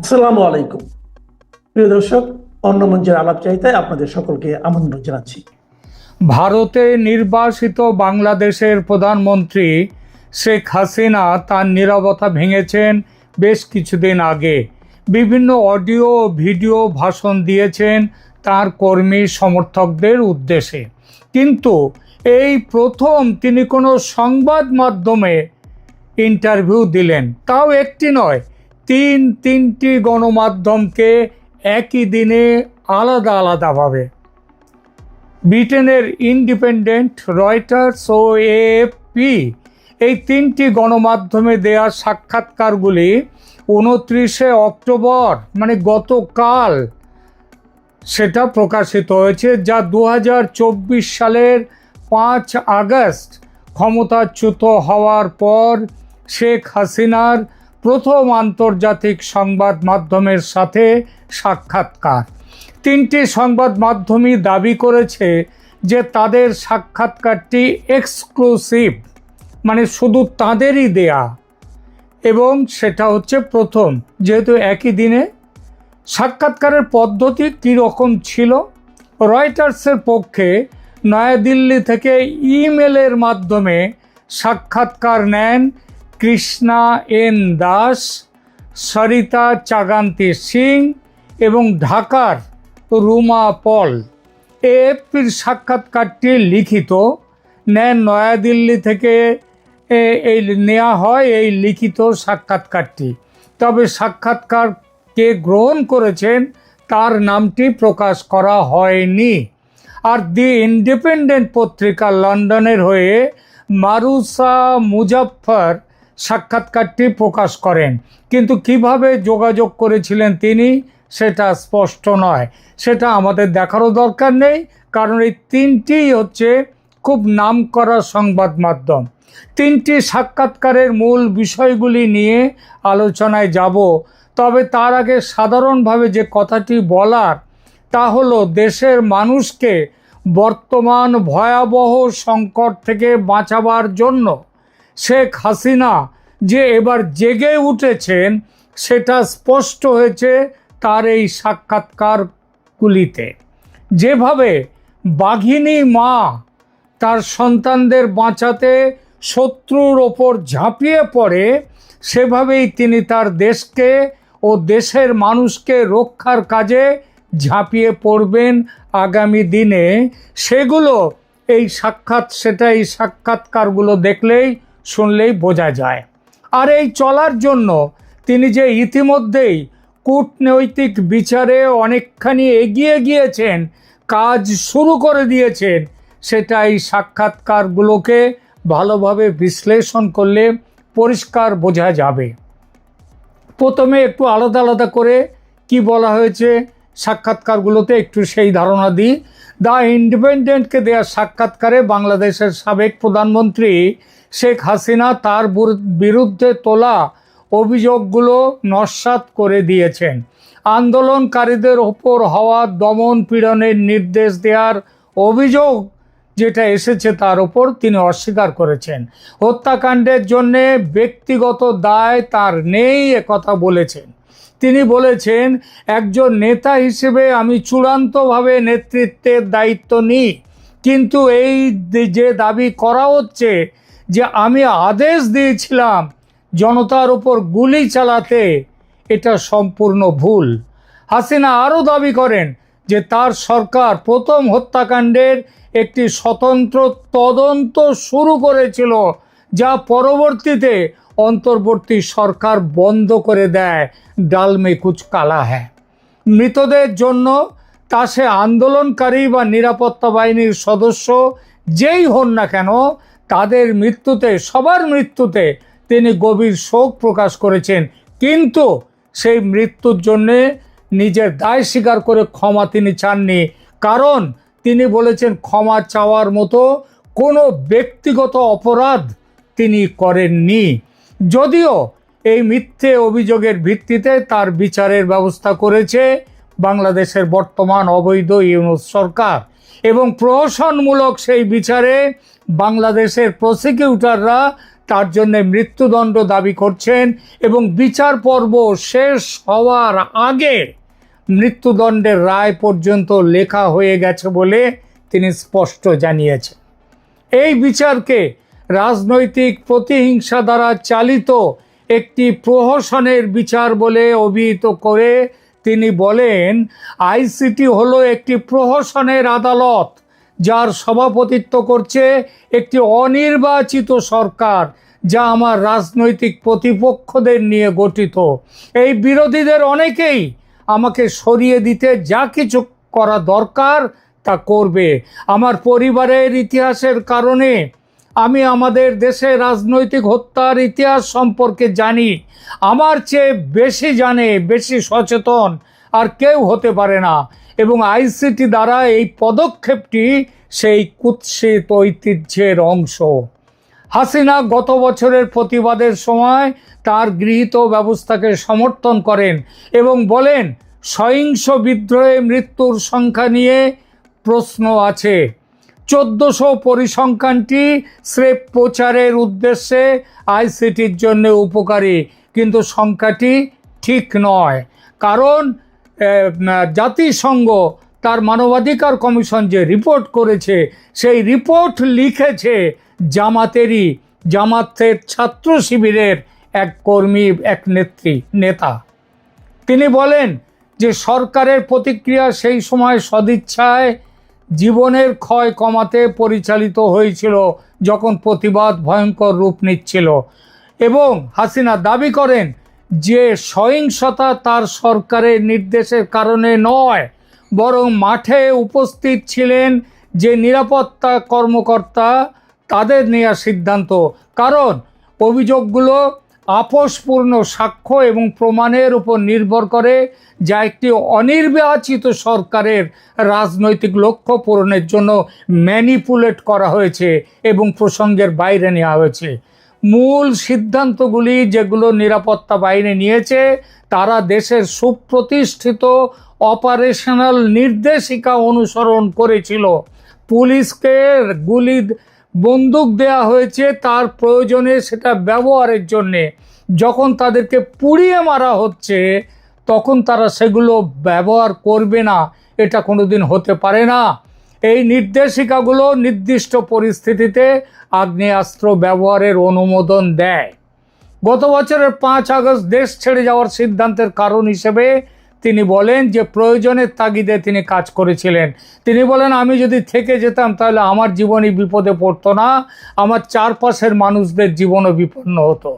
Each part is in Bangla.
আসসালামু আলাইকুম। প্রিয় দর্শক, অন্য মঞ্চের আলাপ চাইতায় আপনাদের সকলকে আমন্ত্রণ জানাচ্ছি। ভারতে নির্বাসিত বাংলাদেশের প্রধানমন্ত্রী শেখ হাসিনা তার নীরবতা ভেঙেছেন বেশ কিছুদিন আগে। বিভিন্ন অডিও, ভিডিও ভাষণ দিয়েছেন তার কর্মী সমর্থকদের উদ্দেশ্যে। কিন্তু এই প্রথম তিনি কোনো সংবাদ মাধ্যমে ইন্টারভিউ দিলেন, তাও একটি নয় তিন তিনটি গণমাধ্যমকে একই দিনে আলাদা আলাদাভাবে। ব্রিটেনের ইন্ডিপেন্ডেন্ট রয়টার্স ও এএফপি এই তিনটি গণমাধ্যমে দেওয়া সাক্ষাৎকারগুলি উনত্রিশে অক্টোবর মানে গতকাল সেটা প্রকাশিত হয়েছে, যা দু হাজার চব্বিশ সালের পাঁচ আগস্ট ক্ষমতাচ্যুত হওয়ার পর শেখ হাসিনার প্রথম আন্তর্জাতিক সংবাদ মাধ্যমের সাথে সাক্ষাৎকার। তিনটি সংবাদ মাধ্যমই দাবি করেছে যে তাদের সাক্ষাৎকারটি এক্সক্লুসিভ মানে শুধু তাদেরই দেয়া, এবং সেটা হচ্ছে প্রথম, যেহেতু একই দিনে। সাক্ষাৎকারের পদ্ধতি কী রকম ছিল? রয়টার্সের পক্ষে নয়াদিল্লি থেকে ইমেলের মাধ্যমে সাক্ষাৎকার নেন কৃষ্ণা এন দাস, সরিতা চাগান্তি সিং এবং ঢাকার রুমা পল। এএফপির সাক্ষাৎকারটি লিখিত। নেন নয়াদিল্লি থেকে এই নেওয়া হয় এই লিখিত সাক্ষাৎকারটি। তবে সাক্ষাৎকার কে গ্রহণ করেছেন, তার নামটি প্রকাশ করা হয়নি। আর দি ইন্ডিপেন্ডেন্ট পত্রিকা লন্ডনের হয়ে মারুসা মুজাফফর সাক্ষাৎকারটি প্রকাশ করেন। কিন্তু কীভাবে যোগাযোগ করেছিলেন তিনি সেটা স্পষ্ট নয়। সেটা আমাদের দেখারও দরকার নেই, কারণ এই তিনটিই হচ্ছে খুব নামকরা সংবাদ মাধ্যম। তিনটি সাক্ষাৎকারের মূল বিষয়গুলি নিয়ে আলোচনায় যাব। তবে তার আগে সাধারণভাবে যে কথাটি বলার, তা হলো দেশের মানুষকে বর্তমান ভয়াবহ সংকট থেকে বাঁচাবার জন্য শেখ হাসিনা যে এবার জেগে উঠেছেন, সেটা স্পষ্ট হয়েছে তার এই সাক্ষাৎকারগুলিতে। যেভাবে বাঘিনী মা তার সন্তানদের বাঁচাতে শত্রুর ওপর ঝাঁপিয়ে পড়ে, সেভাবেই তিনি তার দেশকে ও দেশের মানুষকে রক্ষার কাজে ঝাঁপিয়ে পড়বেন আগামী দিনে। সেগুলো এই সাক্ষাৎ, সেটা এই সাক্ষাৎকারগুলো দেখলেই শুনলেই বোঝা যায়। আর এই চলার জন্য তিনি যে ইতিমধ্যেই কূটনৈতিক বিচারে অনেকখানি এগিয়ে গিয়েছেন, কাজ শুরু করে দিয়েছেন সেটা এই সাক্ষাৎকারগুলোকে ভালোভাবে বিশ্লেষণ করলে পরিষ্কার বোঝা যাবে। প্রথমে একটু আলাদা আলাদা করে কি বলা হয়েছে সাক্ষাৎকারগুলোতে একটু সেই ধারণা দিই। দ্য ইন্ডিপেন্ডেন্টকে দেওয়া সাক্ষাৎকারে বাংলাদেশের সাবেক প্রধানমন্ত্রী শেখ হাসিনা তার বিরুদ্ধে তোলা অভিযোগগুলো নস্যাৎ করে দিয়েছেন। আন্দোলনকারীদের ওপর হওয়া দমন পীড়নের নির্দেশ দেওয়ার অভিযোগ যেটা এসেছে তার ওপর তিনি অস্বীকার করেছেন। হত্যাকাণ্ডের জন্যে ব্যক্তিগত দায় তার নেই কথা বলেছেন। তিনি বলেছেন, একজন নেতা হিসেবে আমি চূড়ান্তভাবে নেতৃত্বের দায়িত্ব নিই, কিন্তু এই যে দাবি করা হচ্ছে যে আমি আদেশ দিয়েছিলাম জনতার উপর গুলি চালাতে, এটা সম্পূর্ণ ভুল। হাসিনা আরও দাবি করেন যে তার সরকার প্রথম হত্যাকাণ্ডের একটি স্বতন্ত্র তদন্ত শুরু করেছিল, যা পরবর্তীতে অন্তর্বর্তী সরকার বন্ধ করে দেয়। ডালমে কুচ কালা হ্যাঁ মৃতদের জন্য তা সে আন্দোলনকারী বা নিরাপত্তা বাহিনীর সদস্য যেই হন না কেন তাদের মৃত্যুতে, সবার মৃত্যুতে তিনি গভীর শোক প্রকাশ করেছেন। কিন্তু সেই মৃত্যুর জন্যে নিজের দায় স্বীকার করে ক্ষমা তিনি চাননি। কারণ তিনি বলেছেন, ক্ষমা চাওয়ার মতো কোনো ব্যক্তিগত অপরাধ তিনি করেননি। যদিও এই মিথ্যে অভিযোগের ভিত্তিতে তার বিচারের ব্যবস্থা করেছে বাংলাদেশের বর্তমান অবৈধ ইউনুস সরকার এবং প্রহসনমূলক সেই বিচারে বাংলাদেশের প্রসিকিউটররা তার জন্য মৃত্যুদণ্ড দাবি করছেন এবং বিচার পর্ব শেষ হওয়ার আগে মৃত্যুদণ্ডের রায় পর্যন্ত লেখা হয়ে গেছে বলে তিনি স্পষ্ট জানিয়েছেন। এই বিচারকে রাজনৈতিক প্রতিহিংসা দ্বারা চালিত একটি প্রহসনের বিচার বলে অভিহিত করে তিনি বলেন, আইসিটি হলো একটি প্রহসনের আদালত। যার সভাপতিত্ব করছে একটি অনির্বাচিত সরকার, যা আমার রাজনৈতিক প্রতিপক্ষদের নিয়ে গঠিত। এই বিরোধীদের অনেকেই আমাকে সরিয়ে দিতে যা কিছু করা দরকার তা করবে। আমার পরিবারের ইতিহাসের কারণে আমি আমাদের দেশে রাজনৈতিক হত্যার ইতিহাস সম্পর্কে জানি। আমার চেয়ে বেশি জানে, বেশি সচেতন আর কেউ হতে পারে না। এবং আইসিটি দ্বারা এই পদক্ষেপটি সেই কুৎসিত ঐতিহ্যের অংশ। হাসিনা গত বছরের প্রতিবাদের সময় তার গৃহীত ব্যবস্থাকে সমর্থন করেন এবং বলেন, সহিংস বিদ্রোহে মৃত্যুর সংখ্যা নিয়ে প্রশ্ন আছে। চোদ্দশো পরিসংখ্যানটি স্রেফ প্রচারের উদ্দেশ্যে আইসিটির জন্য উপকারী, কিন্তু সংখ্যাটি ঠিক নয়। কারণ জাতিসংঘ তার মানবাধিকার কমিশন যে রিপোর্ট করেছে, সেই রিপোর্ট লিখেছে জামাতেরই, জামাতের ছাত্র শিবিরের এক কর্মী, এক নেত্রী, নেতা। তিনি বলেন যে সরকারের প্রতিক্রিয়া সেই সময় সদিচ্ছায় জীবনের ক্ষয় কমাতে পরিচালিত হয়েছিল যখন প্রতিবাদ ভয়ঙ্কর রূপ নিচ্ছিল। এবং হাসিনা দাবি করেন যে সহিংসতা তার সরকারের নির্দেশের কারণে নয়, বরং মাঠে উপস্থিত ছিলেন যে নিরাপত্তা কর্মকর্তা তাদের নেওয়া সিদ্ধান্ত। কারণ অভিযোগগুলো আপোষপূর্ণ সাক্ষ্য এবং প্রমাণের উপর নির্ভর করে, যা একটি অনির্বাচিত সরকারের রাজনৈতিক লক্ষ্য পূরণের জন্য ম্যানিপুলেট করা হয়েছে এবং প্রসঙ্গের বাইরে নেওয়া হয়েছে। মূল সিদ্ধান্তগুলি যেগুলো নিরাপত্তা বাহিনী নিয়েছে, তারা দেশের সুপ্রতিষ্ঠিত অপারেশনাল নির্দেশিকা অনুসরণ করেছিল। পুলিশকে গুলি, বন্দুক দেয়া হয়েছে তার প্রয়োজনে সেটা ব্যবহারের জন্যে। যখন তাদেরকে পুড়িয়ে মারা হচ্ছে, তখন তারা সেগুলো ব্যবহার করবে না। এটা কোনোদিন হতে পারে না। এই নির্দেশিকাগুলো নির্দিষ্ট পরিস্থিতিতে আগ্নেয়াস্ত্র ব্যবহারের অনুমোদন দেয়। গত বছরের পাঁচ আগস্ট দেশ ছেড়ে যাওয়ার সিদ্ধান্তের কারণ হিসেবে তিনি বলেন যে প্রয়োজনের তাগিদে তিনি কাজ করেছিলেন। তিনি বলেন, আমি যদি থেকে যেতাম তাহলে আমার জীবনই বিপদে পড়তো না, আমার চারপাশের মানুষদের জীবনও বিপন্ন হতো।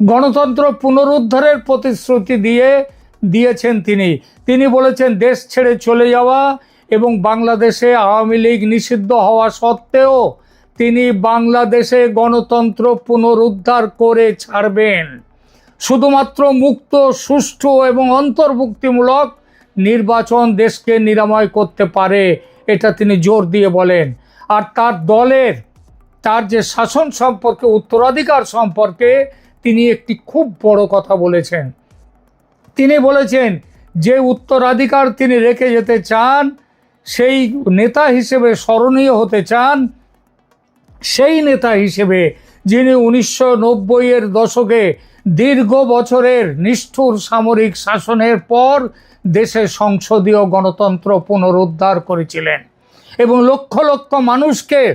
গণতন্ত্র পুনরুদ্ধারের প্রতিশ্রুতি দিয়ে দিয়েছেন তিনি। তিনি বলেছেন, দেশ ছেড়ে চলে যাওয়া এবং বাংলাদেশে আওয়ামী লীগ নিষিদ্ধ হওয়া সত্ত্বেও তিনি বাংলাদেশে গণতন্ত্র পুনরুদ্ধার করে ছাড়বেন। শুধুমাত্র মুক্ত, সুষ্ঠু এবং অন্তর্ভুক্তিমূলক নির্বাচন দেশকে নিরাময় করতে পারে, এটা তিনি জোর দিয়ে বলেন। আর তার দলের, তার যে শাসন সম্পর্কে, উত্তরাধিকার সম্পর্কে তিনি একটি খুব বড় কথা বলেছেন। তিনি বলেছেন, যে উত্তরাধিকার তিনি রেখে যেতে চান সেই নেতা হিসেবে স্মরণীয় হতে চান সেই নেতা হিসেবে যিনি উনিশশো নব্বইয়ের দশকে দীর্ঘ বছরের নিষ্ঠুর সামরিক শাসনের পর দেশে সংসদীয় গণতন্ত্র পুনরুদ্ধার করেছিলেন এবং লক্ষ লক্ষ মানুষকে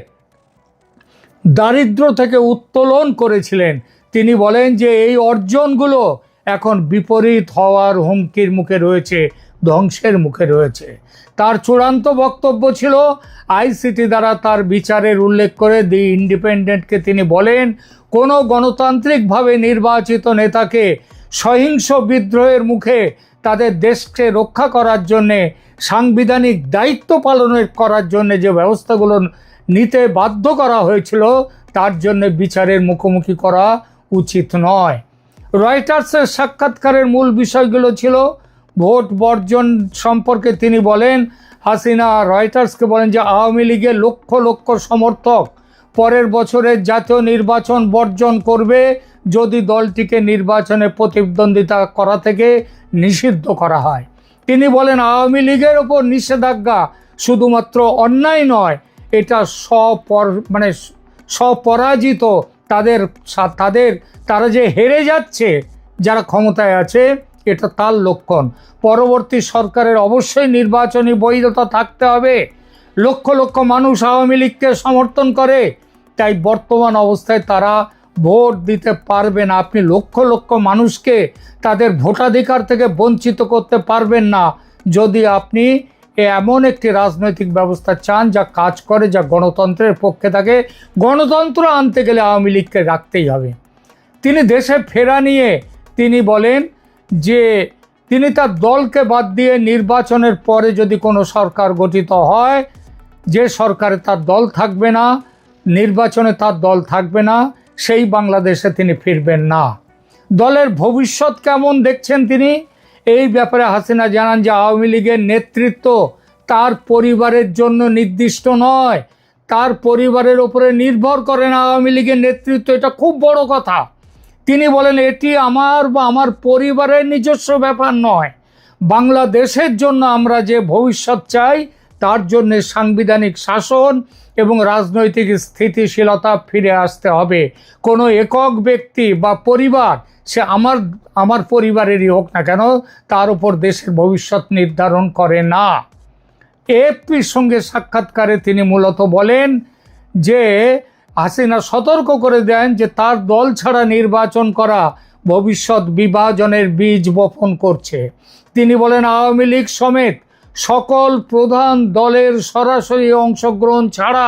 দারিদ্র থেকে উত্তোলন করেছিলেন। তিনি বলেন যে এই অর্জনগুলো এখন বিপরীত হওয়ার হুমকির মুখে রয়েছে। ধ্বংসের মুখে রয়েছে। তার চূড়ান্ত বক্তব্য ছিল, আইসিটি দ্বারা তার বিচারের উল্লেখ করে দি ইন্ডিপেন্ডেন্টকে তিনি বলেন, কোনো গণতান্ত্রিকভাবে নির্বাচিত নেতাকে সহিংস বিদ্রোহের মুখে তাদের দেশকে রক্ষা করার জন্যে, সাংবিধানিক দায়িত্ব পালনের করার জন্য যে ব্যবস্থাগুলো নিতে বাধ্য করা হয়েছিল, তার জন্য বিচারের মুখোমুখি করা উচিত নয়। রয়টার্সের সাক্ষাৎকারের মূল বিষয়গুলো ছিল ভোট বর্জন সম্পর্কে তিনি বলেন, হাসিনা রয়টার্সকে বলেন যে আওয়ামী লীগের লক্ষ লক্ষ সমর্থক পরের বছরের জাতীয় নির্বাচন বর্জন করবে যদি দলটিকে নির্বাচনে প্রতিদ্বন্দ্বিতা করা থেকে নিষিদ্ধ করা হয়। তিনি বলেন, আওয়ামী লীগের ওপর নিষেধাজ্ঞা শুধুমাত্র অন্যায় নয়, এটা স্বপর মানে স্বপরাজিত তাদের তাদের, তারা যে হেরে যাচ্ছে, যারা ক্ষমতায় আছে এটা তার লক্ষণ। পরবর্তী সরকারের অবশ্যই নির্বাচনী বৈধতা থাকতে হবে। লক্ষ লক্ষ মানুষ আওয়ামী লীগকে সমর্থন করে, তাই বর্তমান অবস্থায় তারা ভোট দিতে পারবেন আপনি লক্ষ লক্ষ মানুষকে তাদের ভোটাধিকার থেকে বঞ্চিত করতে পারবেন না। যদি আপনি এমন একটি রাজনৈতিক ব্যবস্থা চান যা কাজ করে, যা গণতন্ত্রের পক্ষে থাকে, গণতন্ত্র আনতে গেলে আওয়ামী লীগকে রাখতেই হবে। তিনি দেশে ফেরা নিয়ে তিনি বলেন যে তিনি তার দলকে বাদ দিয়ে নির্বাচনের পরে যদি কোনো সরকার গঠিত হয়, যে সরকারে তার দল থাকবে না, নির্বাচনে তার দল থাকবে না, সেই বাংলাদেশে তিনি ফিরবেন না। দলের ভবিষ্যৎ কেমন দেখছেন তিনি? এই ব্যাপারে হাসিনা জানান যে আওয়ামী লীগের নেতৃত্ব তার পরিবারের জন্য নির্দিষ্ট নয়। তার পরিবারের ওপরে নির্ভর করে না আওয়ামী লীগের নেতৃত্ব। এটা খুব বড় কথা। তিনি বলেন, এটি আমার বা আমার পরিবারের নিজস্ব ব্যাপার নয়। বাংলাদেশের জন্য আমরা যে ভবিষ্যৎ চাই, তার জন্য সাংবিধানিক শাসন এবং রাজনৈতিক স্থিতিশীলতা ফিরে আসতে হবে। কোনো একক ব্যক্তি বা পরিবার, সে আমার আমার পরিবারেরই হোক না কেন, তার উপর দেশের ভবিষ্যৎ নির্ধারণ করে না। এএফপির সঙ্গে সাক্ষাৎকারে তিনি মূলত বলেন যে হাসিনা সতর্ক করে দেন যে তার দল ছাড়া নির্বাচন করা ভবিষ্যৎ বিভাজনের বীজ বপন করছে। তিনি বলেন, আওয়ামী লীগ সমেত সকল প্রধান দলের সরাসরি অংশগ্রহণ ছাড়া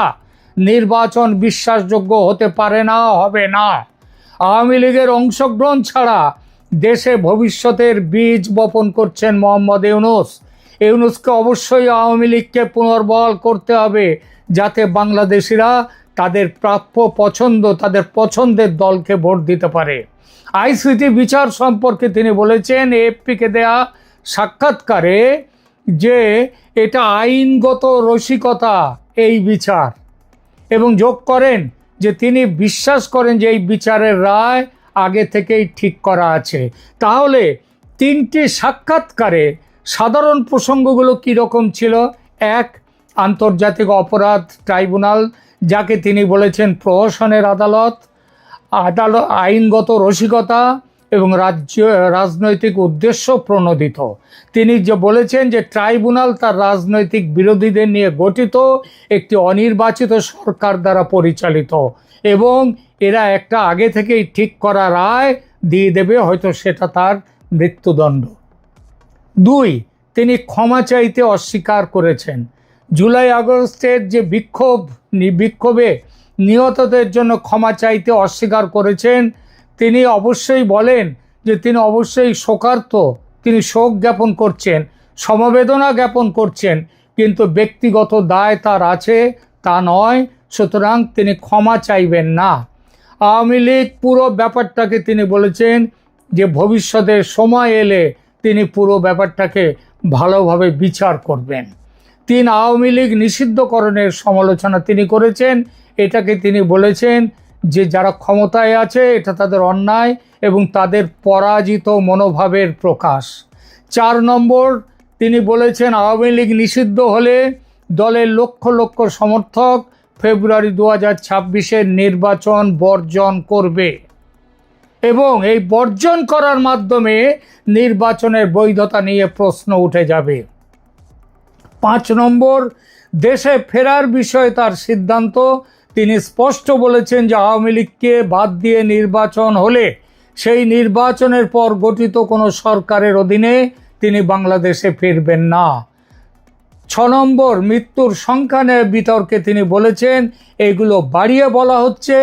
নির্বাচন বিশ্বাসযোগ্য হতে পারে না, হবে না। আওয়ামী লীগের অংশগ্রহণ ছাড়া দেশে ভবিষ্যতের বীজ বপন করছেন মোহাম্মদ ইউনুস। ইউনুসকে অবশ্যই আওয়ামী লীগকে পুনর্বহাল করতে হবে যাতে বাংলাদেশিরা তাদের প্রাপ্য পছন্দ, তাদের পছন্দের দলকে ভোট দিতে পারে। আইসিটি বিচার সম্পর্কে তিনি বলেছেন, এএফপিকে দেয়া সাক্ষাৎকারে যে এটা আইনগত রসিকতা এই বিচার। এবং যোগ করেন যে তিনি বিশ্বাস করেন যে এই বিচারের রায় আগে থেকেই ঠিক করা আছে। তাহলে তিনটি সাক্ষাৎকারে সাধারণ প্রসঙ্গগুলো কীরকম ছিল? এক, আন্তর্জাতিক অপরাধ ট্রাইব্যুনাল যাকে তিনি বলেছেন প্রহসনের আদালত আদালত আইনগত রসিকতা এবং রাজ্য, রাজনৈতিক উদ্দেশ্য প্রণোদিত। তিনি যে বলেছেন যে ট্রাইব্যুনাল তার রাজনৈতিক বিরোধীদের নিয়ে গঠিত একটি অনির্বাচিত সরকার দ্বারা পরিচালিত এবং এরা একটা আগে থেকেই ঠিক করা রায় দিয়ে দেবে, হয়তো সেটা তার মৃত্যুদণ্ড। দুই, তিনি ক্ষমা চাইতে অস্বীকার করেছেন। জুলাই আগস্টের যে বিক্ষোভ বিক্ষোভে নিহতদের জন্য ক্ষমা চাইতে অস্বীকার করেছেন, তিনি অবশ্যই বলেন যে তিনি অবশ্যই শোকার্ত, তিনি শোক জ্ঞাপন করছেন, সমবেদনা জ্ঞাপন করছেন, কিন্তু ব্যক্তিগত দায় তার আছে, তা নয়, সুতরাং তিনি ক্ষমা চাইবেন না। আওয়ামী লীগ পুরো ব্যাপারটাকে তিনি বলেছেন যে ভবিষ্যতে সময় এলে তিনি পুরো ব্যাপারটাকে ভালোভাবে বিচার করবেন। তিন আওয়ামী লীগ নিষিদ্ধকরণের সমালোচনা তিনি করেছেন। এটাকে তিনি বলেছেন যে যারা ক্ষমতায় আছে, এটা তাদের অন্যায় এবং তাদের পরাজিত মনোভাবের প্রকাশ। চার নম্বর, তিনি বলেছেন আওয়ামী লীগ নিষিদ্ধ হলে দলের লক্ষ লক্ষ সমর্থক ফেব্রুয়ারি দু হাজার নির্বাচন বর্জন করবে। এবং এই বর্জন করার মাধ্যমে নির্বাচনের বৈধতা নিয়ে প্রশ্ন উঠে যাবে। পাঁচ নম্বর, দেশে ফেরার বিষয়ে তার সিদ্ধান্ত। তিনি স্পষ্ট বলেছেন যে আওয়ামী লীগকে বাদ দিয়ে নির্বাচন হলে সেই নির্বাচনের পর গঠিত কোনো সরকারের অধীনে তিনি বাংলাদেশে ফিরবেন না। ছ নম্বর, মৃত্যুর সংখ্যা নিয়ে বিতর্কে তিনি বলেছেন, এগুলো বাড়িয়ে বলা হচ্ছে,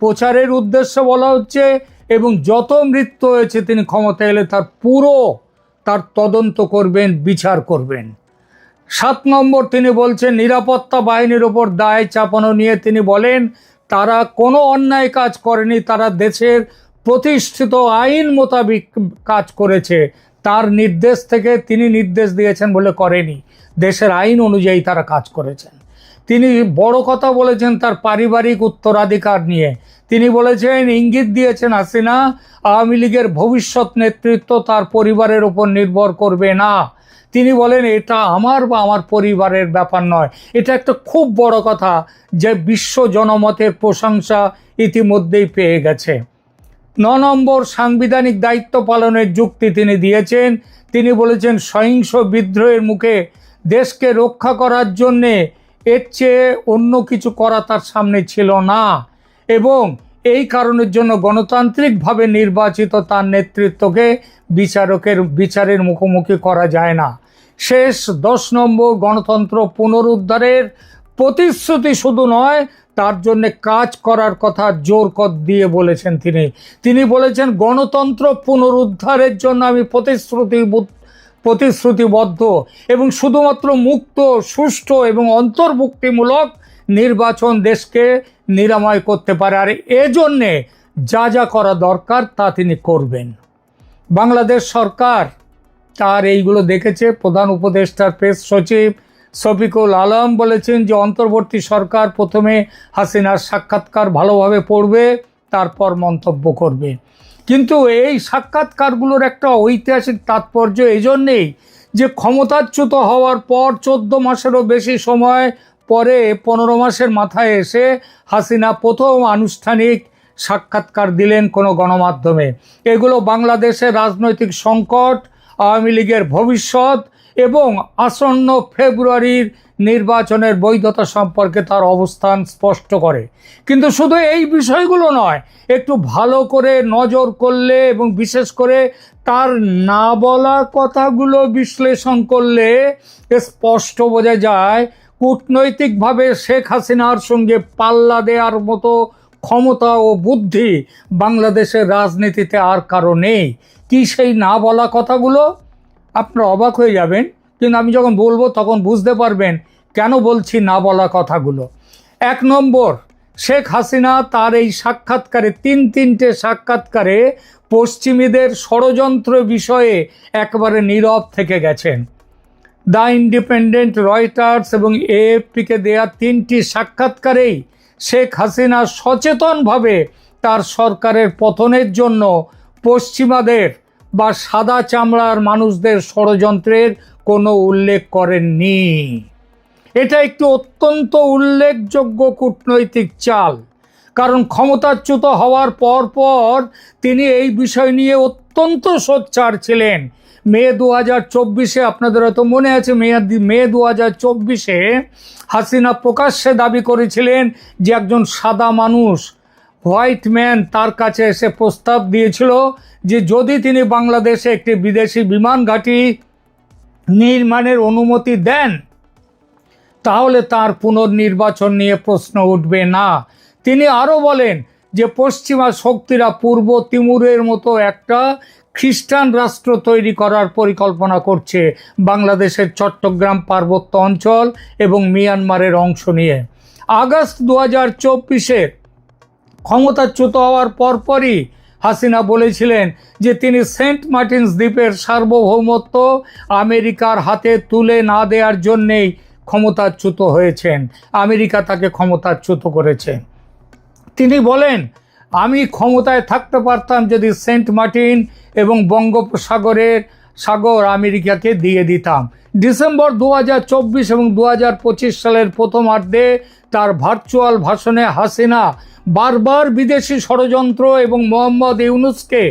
প্রচারের উদ্দেশ্য বলা হচ্ছে এবং যত মৃত্যু হয়েছে তিনি ক্ষমতা এলে তার পুরো তার তদন্ত করবেন, বিচার করবেন। সাত নম্বর তিনি বলছেন, নিরাপত্তা বাহিনীর ওপর দায় চাপানো নিয়ে তিনি বলেন, তারা কোনো অন্যায় কাজ করেনি, তারা দেশের প্রতিষ্ঠিত আইন মোতাবিক কাজ করেছে। তার নির্দেশ থেকে তিনি নির্দেশ দিয়েছেন বলে করেনি। দেশের আইন অনুযায়ী তারা কাজ করেছেন। তিনি বড় কথা বলেছেন তার পারিবারিক উত্তরাধিকার নিয়ে। তিনি বলেছেন, ইঙ্গিত দিয়েছেন হাসিনা, আওয়ামী লীগের ভবিষ্যৎ নেতৃত্ব তার পরিবারের উপর নির্ভর করবে না। তিনি বলেন, এটা আমার বা আমার পরিবারের ব্যাপার নয়। এটা একটা খুব বড় কথা যে বিশ্ব জনমতের প্রশংসা ইতিমধ্যেই পেয়ে গেছে। ন নম্বর সাংবিধানিক দায়িত্ব পালনের যুক্তি তিনি দিয়েছেন। তিনি বলেছেন, সহিংস বিদ্রোহের মুখে দেশকে রক্ষা করার জন্যে এর চেয়ে অন্য কিছু করা তার সামনে ছিল না এবং এই কারণের জন্য গণতান্ত্রিকভাবে নির্বাচিত তার নেতৃত্বকে বিচারকের বিচারের মুখোমুখি করা যায় না। শেষ দশ নম্বর গণতন্ত্র পুনরুদ্ধারের প্রতিশ্রুতি শুধু নয়, তার জন্য কাজ করার কথা জোর কর দিয়ে বলেছেন তিনি। তিনি বলেছেন, গণতন্ত্র পুনরুদ্ধারের জন্য আমি প্রতিশ্রুতি প্রতিশ্রুতিবদ্ধ এবং শুধুমাত্র মুক্ত, সুষ্ঠু এবং অন্তর্ভুক্তিমূলক নির্বাচন দেশকে নিরাময় করতে পারে। আর এজন্যে যা যা করা দরকার তা তিনি করবেন। বাংলাদেশ সরকার তার এইগুলো দেখেছে। প্রধান উপদেষ্টার প্রেস সচিব শফিকুল আলম বলেছেন যে, অন্তর্বর্তী সরকার প্রথমে হাসিনার সাক্ষাৎকার ভালোভাবে পড়বে, তারপর মন্তব্য করবে। কিন্তু এই সাক্ষাৎকারগুলোর একটা ঐতিহাসিক তাৎপর্য এই জন্যেই যে, ক্ষমতাচ্যুত হওয়ার পর চোদ্দ মাসেরও বেশি সময় পরে পনেরো মাসের মাথায় এসে হাসিনা প্রথম আনুষ্ঠানিক সাক্ষাৎকার দিলেন কোনো গণমাধ্যমে। এগুলো বাংলাদেশের রাজনৈতিক সংকট, আওয়ামী লীগের ভবিষ্যৎ এবং আসন্ন ফেব্রুয়ারির নির্বাচনের বৈধতা সম্পর্কে তার অবস্থান স্পষ্ট করে। কিন্তু শুধু এই বিষয়গুলো নয়, একটু ভালো করে নজর করলে এবং বিশেষ করে তার না বলা কথাগুলো বিশ্লেষণ করলে স্পষ্ট বোঝা যায়, কূটনৈতিকভাবে শেখ হাসিনার সঙ্গে পাল্লা দেওয়ার মতো ক্ষমতা ও বুদ্ধি বাংলাদেশের রাজনীতিতে আর কারও নেই। কি সেই না বলা কথাগুলো? আপনারা অবাক হয়ে যাবেন, কিন্তু আমি যখন বলব তখন বুঝতে পারবেন কেন বলছি না বলা কথাগুলো। এক নম্বর, শেখ হাসিনা তার এই সাক্ষাৎকারে, তিন তিনটে সাক্ষাৎকারে পশ্চিমীদের ষড়যন্ত্র বিষয়ে একবারে নীরব থেকে গেছেন। দ্য ইন্ডিপেন্ডেন্ট রয়টার্স এবং এএফপিকে দেয়া তিনটি সাক্ষাৎকারেই শেখ হাসিনা সচেতনভাবে তার সরকারের পতনের জন্য পশ্চিমাদের বা সাদা চামড়ার মানুষদের ষড়যন্ত্রের কোনো উল্লেখ করেননি। এটা একটি অত্যন্ত উল্লেখযোগ্য কূটনৈতিক চাল, কারণ ক্ষমতাচ্যুত হওয়ার পর পর তিনি এই বিষয় নিয়ে অত্যন্ত সোচ্চার ছিলেন। মে দু হাজার চব্বিশে, আপনাদের হয়তো মনে আছে, মে মে দু হাজার চব্বিশে হাসিনা প্রকাশ্যে দাবি করেছিলেন যে একজন সাদা মানুষ, হোয়াইট ম্যান, তার কাছে এসে প্রস্তাব দিয়েছিল যে যদি তিনি বাংলাদেশে একটি বিদেশি বিমান ঘাঁটি নির্মাণের অনুমতি দেন, তাহলে তার পুনর্নির্বাচন নিয়ে প্রশ্ন উঠবে না। তিনি আরও বলেন যে পশ্চিমা শক্তিরা পূর্ব তিমুরের মতো একটা খ্রিস্টান রাষ্ট্র তৈরি করার পরিকল্পনা করছে বাংলাদেশের চট্টগ্রাম পার্বত্য অঞ্চল এবং মিয়ানমারের অংশ নিয়ে। আগস্ট দু হাজার চব্বিশে ক্ষমতাচ্যুত হওয়ার পরপরই হাসিনা বলেছিলেন যে তিনি সেন্ট মার্টিনস দ্বীপের সার্বভৌমত্ব আমেরিকার হাতে তুলে না দেওয়ার জন্যেই ক্ষমতাচ্যুত হয়েছেন। আমেরিকা তাকে ক্ষমতাচ্যুত করেছে। তিনি বলেন, আমি ক্ষমতায় থাকতে পারতাম যদি সেন্ট মার্টিন এবং বঙ্গোপসাগরের সাগর আমেরিকাকে দিয়ে দিতাম। ডিসেম্বর দু হাজার চব্বিশ এবং দু হাজার পঁচিশ সালের প্রথমার্ধে তার ভার্চুয়াল ভাষণে হাসিনা বারবার বিদেশি ষড়যন্ত্র এবং মোহাম্মদ ইউনুসকে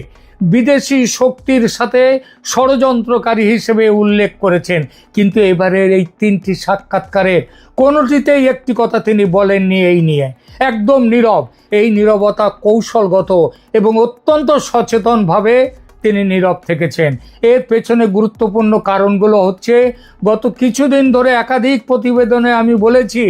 বিদেশি শক্তির সাথে ষড়যন্ত্রকারী হিসেবে উল্লেখ করেছেন। কিন্তু এবারের এই তিনটি সাক্ষাৎকারের কোনোটিতেই একটি কথা তিনি বলেননি এই নিয়ে। একদম নীরব। এই নীরবতা কৌশলগত এবং অত্যন্ত সচেতনভাবে তিনি নীরব থেকেছেন। এর পেছনে গুরুত্বপূর্ণ কারণগুলো হচ্ছে, গত কিছুদিন ধরে একাধিক প্রতিবেদনে আমি বলেছি,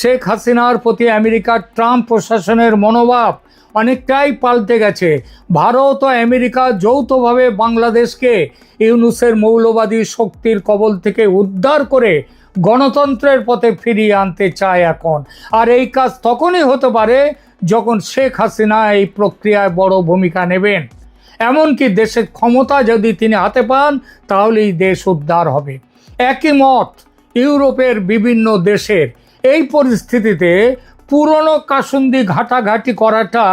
শেখ হাসিনার প্রতি আমেরিকার ট্রাম্প প্রশাসনের মনোভাব অনেকটাই পাল্টে গেছে। ভারত ও আমেরিকা যৌথভাবে বাংলাদেশকে ইউনুসের মৌলবাদী শক্তির কবল থেকে উদ্ধার করে গণতন্ত্রের পথে ফিরিয়ে আনতে চায় এখন। আর এই কাজ তখনই হতে পারে যখন শেখ হাসিনা এই প্রক্রিয়ায় বড় ভূমিকা নেবেন। এমনকি দেশের ক্ষমতা যদি তিনি হাতে পান, তাহলেই দেশ উদ্ধার হবে। একই মত ইউরোপের বিভিন্ন দেশের। এই পরিস্থিতিতে পুরনো কাসুন্দি ঘাটাঘাটি করাটা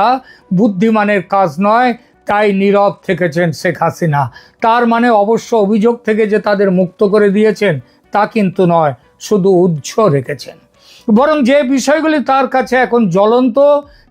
বুদ্ধিমানের কাজ নয়, তাই নীরব থেকেছেন শেখ হাসিনা। তার মানে অবশ্য অভিযোগ থেকে যে তাদের মুক্ত করে দিয়েছেন, তা কিন্তু নয়, শুধু উজ্জ্ব রেখেছেন। বরং যে বিষয়গুলি তার কাছে এখন জ্বলন্ত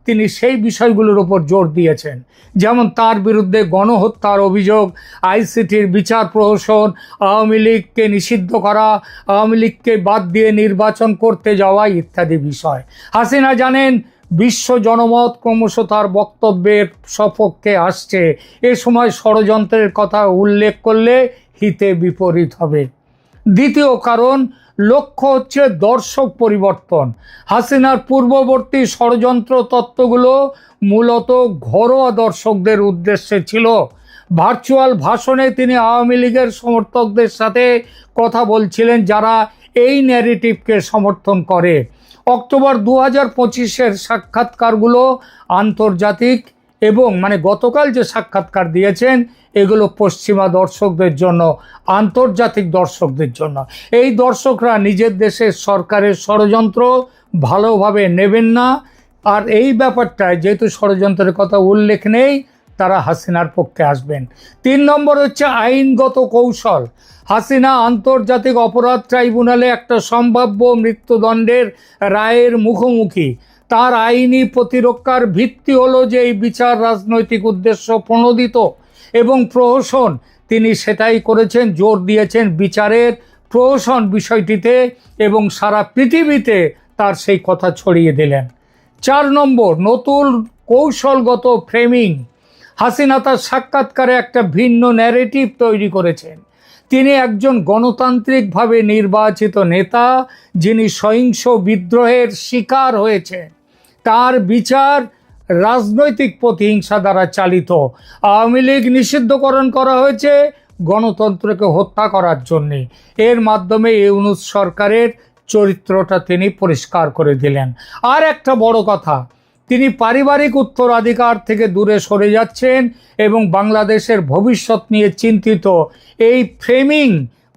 তিনি সেই বিষয়গুলোর উপর জোর দিয়েছেন। যেমন তার বিরুদ্ধে গণহত্যার অভিযোগ, আইসিটির বিচার প্রহসন, আওয়ামী লীগকে নিষিদ্ধ করা, আওয়ামী লীগকে বাদ দিয়ে নির্বাচন করতে যাওয়া ইত্যাদি বিষয়। হাসিনা জানেন, বিশ্ব জনমত ক্রমশ তার বক্তব্যের সপক্ষে আসছে। এ সময় ষড়যন্ত্রের কথা উল্লেখ করলে হিতে বিপরীত হবে। দ্বিতীয় কারণ লক্ষ্য হচ্ছে দর্শক পরিবর্তন। হাসিনার পূর্ববর্তী ষড়যন্ত্র তত্ত্বগুলো মূলত ঘরোয়া দর্শকদের উদ্দেশ্যে ছিল। ভার্চুয়াল ভাষণে তিনি আওয়ামী লীগের সমর্থকদের সাথে কথা বলছিলেন যারা এই ন্যারেটিভকে সমর্থন করে। অক্টোবর দু হাজার পঁচিশের সাক্ষাৎকারগুলো আন্তর্জাতিক এবং মানে গতকাল যে সাক্ষাৎকার দিয়েছেন, এগুলো পশ্চিমা দর্শকদের জন্য, আন্তর্জাতিক দর্শকদের জন্য। এই দর্শকরা নিজের দেশের সরকারের ষড়যন্ত্র ভালোভাবে নেবেন না। আর এই ব্যাপারটায় যেহেতু ষড়যন্ত্রের কথা উল্লেখ নেই, তারা হাসিনার পক্ষে আসবেন। তিন নম্বর হচ্ছে আইনগত কৌশল। হাসিনা আন্তর্জাতিক অপরাধ ট্রাইব্যুনালে একটা সম্ভাব্য মৃত্যুদণ্ডের রায়ের মুখোমুখি। তার আইনি প্রতিরক্ষার ভিত্তি হলো যে এই বিচার রাজনৈতিক উদ্দেশ্য প্রণোদিত এবং প্রহসন। তিনি সেটাই করেছেন, জোর দিয়েছেন বিচারের প্রহসন বিষয়টিতে এবং সারা পৃথিবীতে তার সেই কথা ছড়িয়ে দিলেন। চার নম্বর, নতুন কৌশলগত ফ্রেমিং। হাসিনা তার সাক্ষাৎকারে একটা ভিন্ন ন্যারেটিভ তৈরি করেছেন। তিনি একজন গণতান্ত্রিকভাবে নির্বাচিত নেতা, যিনি সহিংস বিদ্রোহের শিকার হয়েছেন। তার বিচার রাজনৈতিক প্রতিহিংসা দ্বারা চালিত। আওয়ামী লীগ নিষিদ্ধকরণ করা হয়েছে, গণতন্ত্রকে হত্যা করার জন্যে। এর মাধ্যমে ইউনুস সরকারের চরিত্রটা তিনি পরিষ্কার করে দিলেন। আর একটা বড় কথা, তিনি পারিবারিক উত্তরাধিকার থেকে দূরে সরে যাচ্ছেন এবং বাংলাদেশের ভবিষ্যৎ নিয়ে চিন্তিত। এই ফ্রেমিং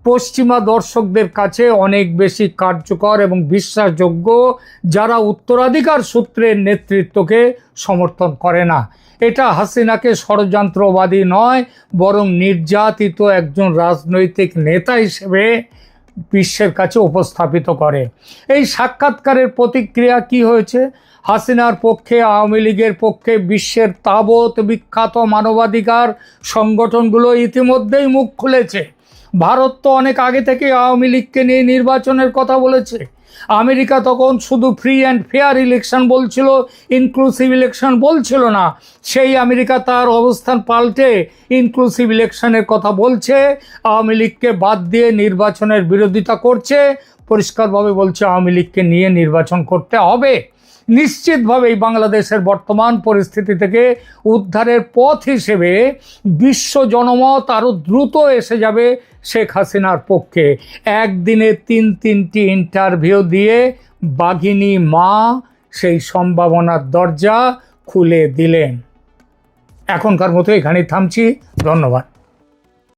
পশ্চিমা দর্শকদের কাছে অনেক বেশি কার্যকর এবং বিশ্বাসযোগ্য যারা উত্তরাধিকার সূত্রের নেতৃত্বকে সমর্থন করে না। এটা হাসিনাকে ষড়যন্ত্রবাদী নয়, বরং নির্যাতিত একজন রাজনৈতিক নেতা হিসেবে বিশ্বের কাছে উপস্থাপিত করে। এই সাক্ষাৎকারের প্রতিক্রিয়া কি হয়েছে? হাসিনার পক্ষে, আওয়ামী লীগের পক্ষে, বিশ্বের তাবৎ বিখ্যাত মানবাধিকার সংগঠনগুলো ইতিমধ্যেই মুখ খুলেছে। ভারত তো অনেক আগে থেকে আওয়ামী লীগকে নিয়ে নির্বাচনের কথা বলেছে। আমেরিকা তখন শুধু ফ্রি অ্যান্ড ফেয়ার ইলেকশন বলছিল ইনক্লুসিভ ইলেকশন বলছিল না। সেই আমেরিকা তার অবস্থান পাল্টে ইনক্লুসিভ ইলেকশনের কথা বলছে। আওয়ামী লীগকে বাদ দিয়ে নির্বাচনের বিরোধিতা করছে। পরিষ্কারভাবে বলছে, আওয়ামী লীগকে নিয়ে নির্বাচন করতে হবে। নিশ্চিতভাবেই বাংলাদেশের বর্তমান পরিস্থিতি থেকে উদ্ধারের পথ হিসেবে বিশ্ব জনমত আরও দ্রুত এসে যাবে শেখ হাসিনার পক্ষে একদিনে তিন তিনটি ইন্টারভিউ দিয়ে বাঘিনী মা সেই সম্ভাবনার দরজা খুলে দিলেন। এখনকার মতো এখানেই থামছি। ধন্যবাদ।